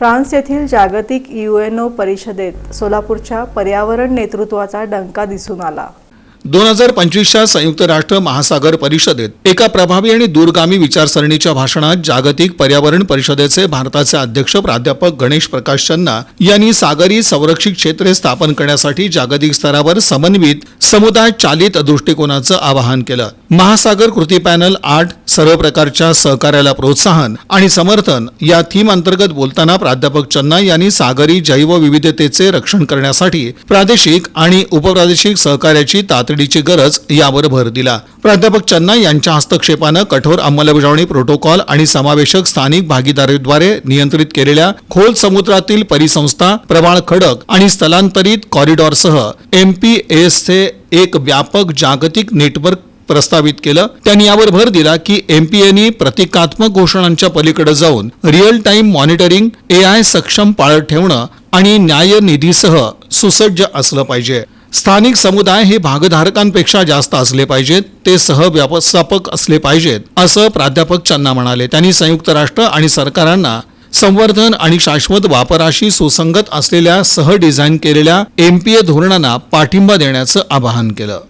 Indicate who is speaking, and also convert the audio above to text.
Speaker 1: France येथील जागतिक UNO परिषदेत सोलापूरच्या पर्यावरण नेतृत्वाचा डंका दिसून आला.
Speaker 2: दोन हजार पंचवीसच्या संयुक्त राष्ट्र महासागर परिषदेत एका प्रभावी आणि दूरगामी विचारसरणीच्या भाषणात जागतिक पर्यावरण परिषदेचे भारताचे अध्यक्ष प्राध्यापक गणेश प्रकाश चन्ना यांनी सागरी संरक्षित क्षेत्रे स्थापन करण्यासाठी जागतिक स्तरावर समन्वित समुदाय चालित दृष्टिकोनाचं आवाहन केलं. महासागर कृती पॅनल आठ सर्व प्रकारच्या सहकार्याला प्रोत्साहन आणि समर्थन या थीम अंतर्गत बोलताना प्राध्यापक चन्ना यांनी सागरी जैवविविधतेचे रक्षण करण्यासाठी प्रादेशिक आणि उपप्रादेशिक सहकार्याची तातडीची गरज यावर भर दिला. प्राध्यापक चन्ना यांच्या हस्तक्षेपानं कठोर अंमलबजावणी प्रोटोकॉल आणि समावेशक स्थानिक भागीदारीद्वारे नियंत्रित केलेल्या खोल समुद्रातील परिसंस्था प्रवाळ खडक आणि स्थलांतरित कॉरिडॉरसह एमपीएसचे एक व्यापक जागतिक नेटवर्क प्रस्तावित केलं. त्यांनी यावर भर दिला की एमपीएनी प्रतिकात्मक घोषणांच्या पलीकडे जाऊन real time monitoring A I सक्षम पाळत ठेवणं आणि न्याय निधीसह सुसज्ज असलं पाहिजे. स्थानिक समुदाय हे भागधारकांपेक्षा जास्त असले पाहिजेत ते सहव्यवस्थापक असले पाहिजेत असं प्राध्यापक चन्ना म्हणाले. त्यांनी संयुक्त राष्ट्र आणि सरकारांना संवर्धन आणि शाश्वत वापराशी सुसंगत असलेल्या सह डिझाईन केलेल्या एमपीए धोरणांना पाठिंबा देण्याचं आवाहन केलं.